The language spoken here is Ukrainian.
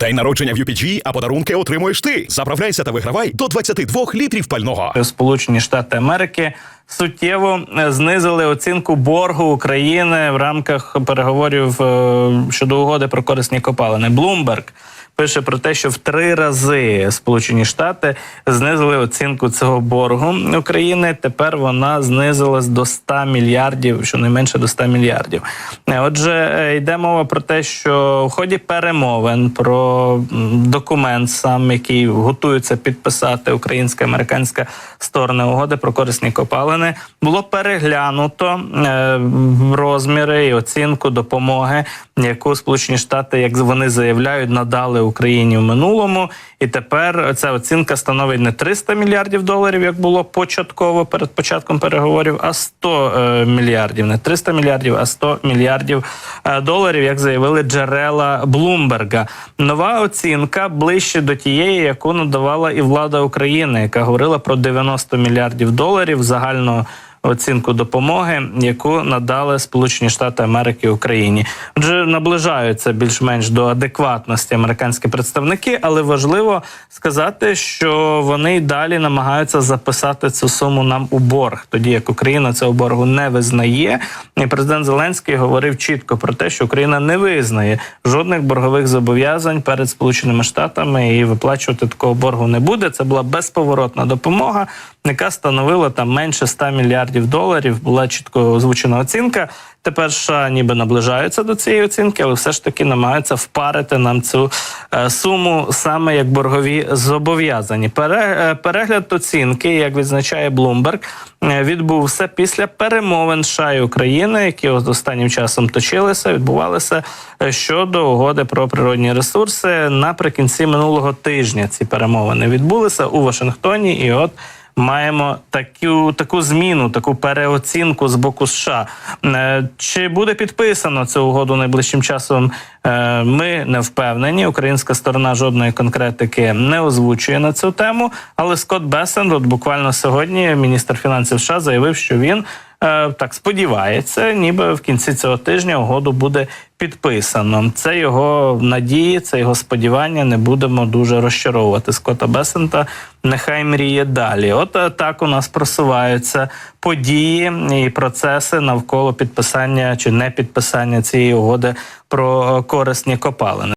День народження в UPG, а подарунки отримуєш ти. Заправляйся та вигравай до 22 літрів пального. Сполучені Штати Америки суттєво е, знизили оцінку боргу України в рамках переговорів е, щодо угоди про корисні копалини. Блумберг пише про те, що в три рази Сполучені Штати знизили оцінку цього боргу України. Тепер вона знизилась до 100 мільярдів, щонайменше до 100 мільярдів. Е, Отже, е, йде мова про те, що в ході перемовин про документ, сам який готується підписати українська американська сторони угоди про корисні копалини, було переглянуто е, розміри і оцінку допомоги, яку Сполучені Штати, як вони заявляють, надали Україні в минулому. І тепер ця оцінка становить не 300 мільярдів доларів, як було початково перед початком переговорів, а 100 е, мільярдів, не 300 мільярдів, а 100 мільярдів е, доларів, як заявили джерела Блумберга. Нова оцінка ближче до тієї, яку надавала і влада України, яка говорила про 90 мільярдів доларів загального оцінку допомоги, яку надали Сполучені Штати Америки Україні. Отже, наближаються більш-менш до адекватності американські представники, але важливо сказати, що вони й далі намагаються записати цю суму нам у борг, тоді як Україна цього боргу не визнає. І президент Зеленський говорив чітко про те, що Україна не визнає жодних боргових зобов'язань перед Сполученими Штатами і виплачувати такого боргу не буде. Це була безповоротна допомога, яка становила там менше 100 мільярдів доларів. Була чітко озвучена оцінка. Тепер США ніби наближаються до цієї оцінки, але все ж таки намагаються впарити нам цю е, суму саме як боргові зобов'язані. Е, перегляд оцінки, як відзначає Блумберг, е, відбувся після перемовин США і України, які останнім часом точилися, відбувалися щодо угоди про природні ресурси наприкінці минулого тижня. Ці перемовини відбулися у Вашингтоні, і от. Маємо таку таку зміну, таку переоцінку з боку США. Е, Чи буде підписано цю угоду найближчим часом? е, Ми не впевнені. Українська сторона жодної конкретики не озвучує на цю тему. Але Скотт Бесен, от буквально сьогодні, міністр фінансів США, заявив, що він так сподівається, ніби в кінці цього тижня угоду буде підписано. Це його надії, це його сподівання. Не будемо дуже розчаровувати Скотта Бесента. Нехай мріє далі. От е, так у нас просуваються події і процеси навколо підписання чи не підписання цієї угоди про е, корисні копалини.